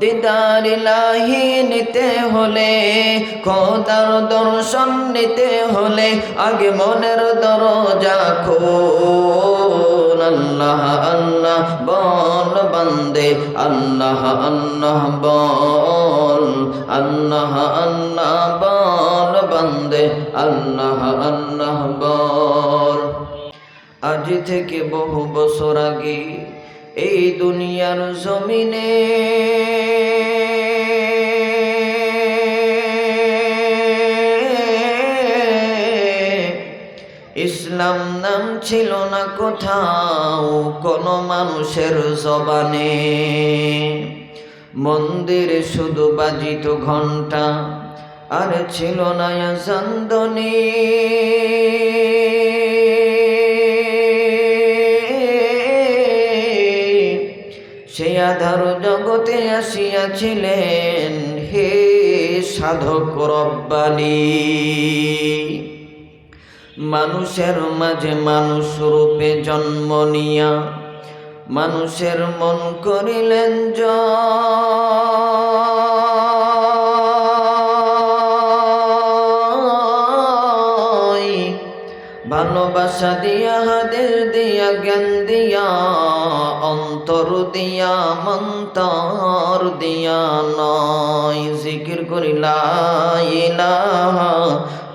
দিদার ইলাহি নিতে হলে, খোদার দর্শন নিতে হলে, আগে মনের দরজা খোল। আল্লাহ আল্লাহ, বল বান্দে, আল্লাহ আল্লাহ, বল। আল্লাহ আল্লাহ, বল বান্দে, আল্লাহ আল্লাহ, বল। আজ থেকে বহু বছর আগে এই দুনিয়ার জমিনে ইসলাম নাম ছিল না কোথাও, কোনো মানুষের জবানে। মন্দিরে শুধু বাজিত ঘণ্টা আর ছিল না চন্দনী সে আধার জগতে আসিয়াছিলেন, হে সাধক রব্বানি। মানুষের মাঝে মানুষ রূপে জন্ম নিয়া, মানুষের মন করিলেন জয়। ভালোবাসা দিয়া হাদের দিয়া, জ্ঞান দিয়া, অন্তর দিয়া, মন্তর দিয়া নয়। জিকির করি লা ইলাহা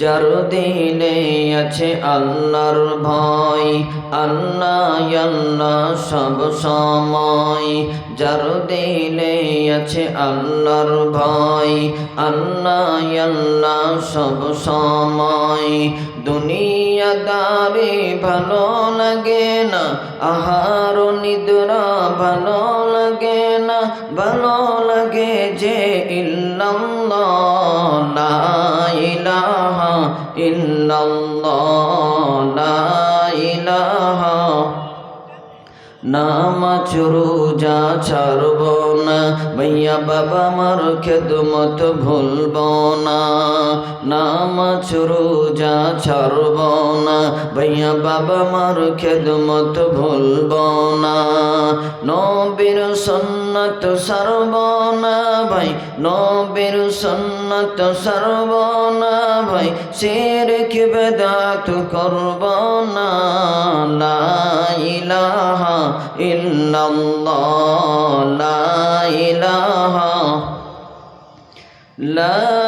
যার দিলে আছে আল্লাহর ভয়, আল্লাহ আল্লাহ সব সময়। যার দিলে আছে আল্লাহর ভয়, আল্লাহ আল্লাহ সব সময়। দুনিয়াদারে ভালো লাগে না, আহার নিদ্রা ভালো লাগে না, ভালো লাগে যে ইল্লাল্লাহ। ইল্লাল্লাহ নামাজ রোজা ছাড়ব না। ভাইয়া বাবা মার খেদমত ভুলব না। নামাজ রোজা ছাড়ব না। ভাইয়া বাবা মার খেদমত ভুলব না। নবীর সন্ন্যত সারব না ভাই। নবীর সন্ন্যত সারব না ভাই। শের বেদাত করব না। লা ইলাহা ইল্লাল্লাহ লা ইলাহা লা